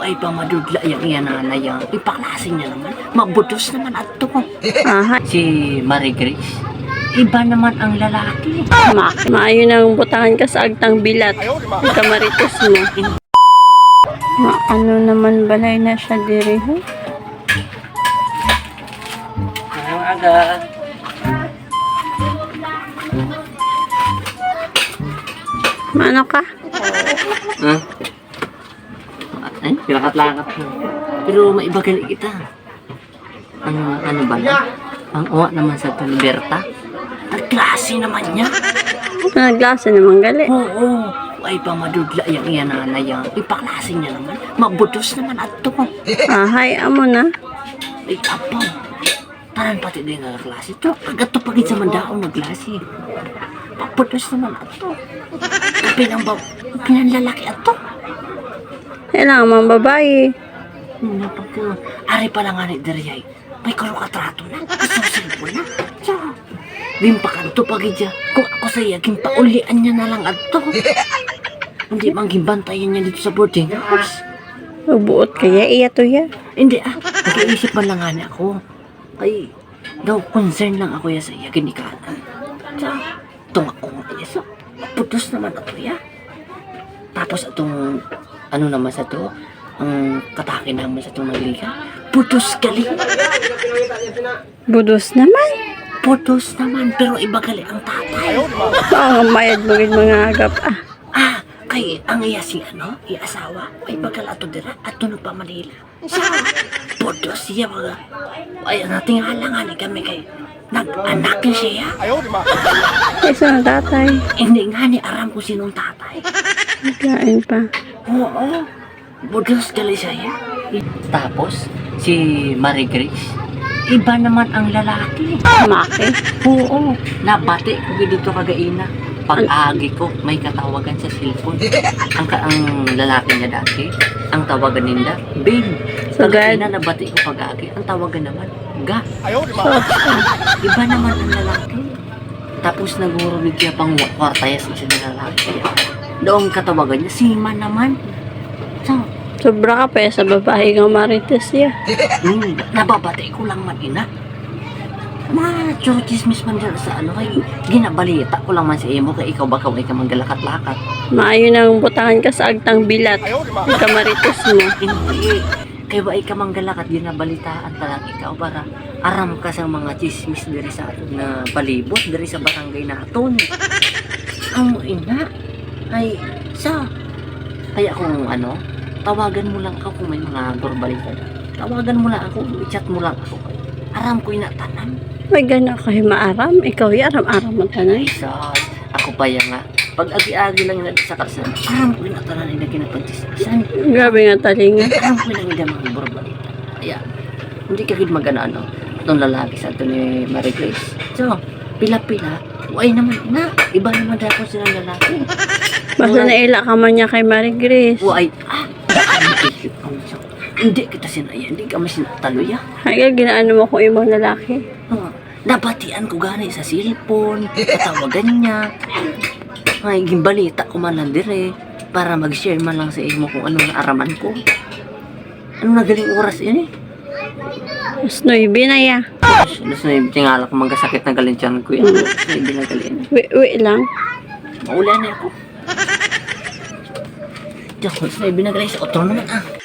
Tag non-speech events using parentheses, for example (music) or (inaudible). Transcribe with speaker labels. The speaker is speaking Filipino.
Speaker 1: Ay pa madudla yung iyan na yan. Ipaklasin niya naman. Mabutos naman at to.
Speaker 2: Aha,
Speaker 1: Si Marie Grace. Iba naman ang lalaki.
Speaker 2: ma maayo nang butahan ka sa agtang bilat. Kamaritos mo. Ma ano naman balay na siya diri ho?
Speaker 1: Ngayong aga.
Speaker 2: Maano ka?
Speaker 1: Huh? Ay, pinakat-lakat mo. Pero maibagali kita. Ano, ano ba na? Ang uwa naman sa ito ni Berta. Ang klase naman niya.
Speaker 2: Naglasa naman gali.
Speaker 1: Oo. Ay pa madudla yung iyan na yan. Ipaklase niya naman. Mabutos naman at to.
Speaker 2: Ahay, amo na.
Speaker 1: Ay, apaw. Taran pati din nga klase to. Agad to pagit sa mandaon na klase. Paputos naman at to. Kapi ng bab... Pinanlalaki at to.
Speaker 2: Kailangan mga babae.
Speaker 1: Hindi pa ko. Ari pa lang nga ni Dariay. May karukatrato na. Asusin ko na. Tsaka. Gimpakan to pagid siya. Kung ako sa iya, gimpaulian niya na lang at to. Hindi mang gimbantayan niya dito sa boarding house.
Speaker 2: Ubuot kaya iya to ya.
Speaker 1: Hindi ah, nag-iisip man lang nga niya ako. Ay, daw concern lang ako ya sa iya, ginikanan. Tsaka, tumakong nga iya sa, putos naman ako ya. Tapos itong, ano naman sa to, ang katake naman sa itong magliga, putos gali.
Speaker 2: Budos naman.
Speaker 1: Putos naman, pero iba gali ang tatay.
Speaker 2: Baka mayad mo rin mga agap. Ah,
Speaker 1: Ah, kay ang iya si ano, iya asawa, ay bagal ato dira, ato na pa Manila. Sa putos siya mga, ay natingala nga ni kami kay, nag-anak na siya.
Speaker 2: isa ng tatay.
Speaker 1: Hindi nga ni aram ko sinong tatay.
Speaker 2: Nagkain pa.
Speaker 1: Oo, budos gali siya. Tapos, si Marie Grace, iba naman ang lalaki.
Speaker 2: Maki.
Speaker 1: Oo, nabati ko dito kagaina. Pag-agi ko, may katawagan sa cellphone. Ang, ka- ang lalaki niya dati, ang tawagan ninda, babe.
Speaker 2: So,
Speaker 1: Ang
Speaker 2: God.
Speaker 1: ina nabati ko pag-agi, ang tawagan naman, ga. (laughs) Iba naman ang lalaki. Tapos nagurumig siya pang kwartayas isa na lalaki. Doong katawagan niya, sima naman. So,
Speaker 2: sobra ka pa sa babae nga marites ya.
Speaker 1: hmm, nababati ko lang man ina. Ma, chismis man dyan sa ano, kay ginabalita ko lang man sa imo, kay ikaw baka may ka manggalakat-lakat.
Speaker 2: Maayo nang butahan ka sa agtang bilat. Kamaritos mo.
Speaker 1: Hindi. Kaya ba ikaw manggalakat, ginabalitaan ta lang ikaw para aram ka sa mga chismis diri sa na palibot, diri sa barangay naton. Ang ina, ay, sa, kaya kung ano, tawagan mo lang ako kung may mga gorbalita na. Tawagan mo lang ako, i-chat mo lang ako. Aram ko inatanan.
Speaker 2: May gana kayo maaram. Ikaw ya, aram-aram mo tanay.
Speaker 1: Sa, ako pa yan nga. Pag agi-agi lang na sa karsan, aram ko na kinapagtisasan.
Speaker 2: Grabe nga talinga.
Speaker 1: Alam ko lang hindi mga borbalita. Kaya, hindi ka gid magana ano. Itong lalaki sa ito ni Marie Grace. So, pila-pila. Uy naman na. Iba naman dapat silang lalaki.
Speaker 2: Basta naila ka man niya kay Marie Grace.
Speaker 1: Uy, ah. Hindi kita sinaya. Hindi ka masinatalo ya.
Speaker 2: Kaya ginaano mo kung ibang lalaki.
Speaker 1: Uh, nabatian ko gani sa cellphone. Katawagan niya. Ay, gimbalita ko man lang dire. Para mag-share man lang sa imo kung ano na araman ko. Ano na galing oras ini?
Speaker 2: Mas noibi na ya.
Speaker 1: Na yung tingala ko magkasakit na galing tiyan ko yan. Tapos na yung binagalin.
Speaker 2: Uwi lang.
Speaker 1: Maulan na ako. Diyan, na yung binagalin sa otro naman ah.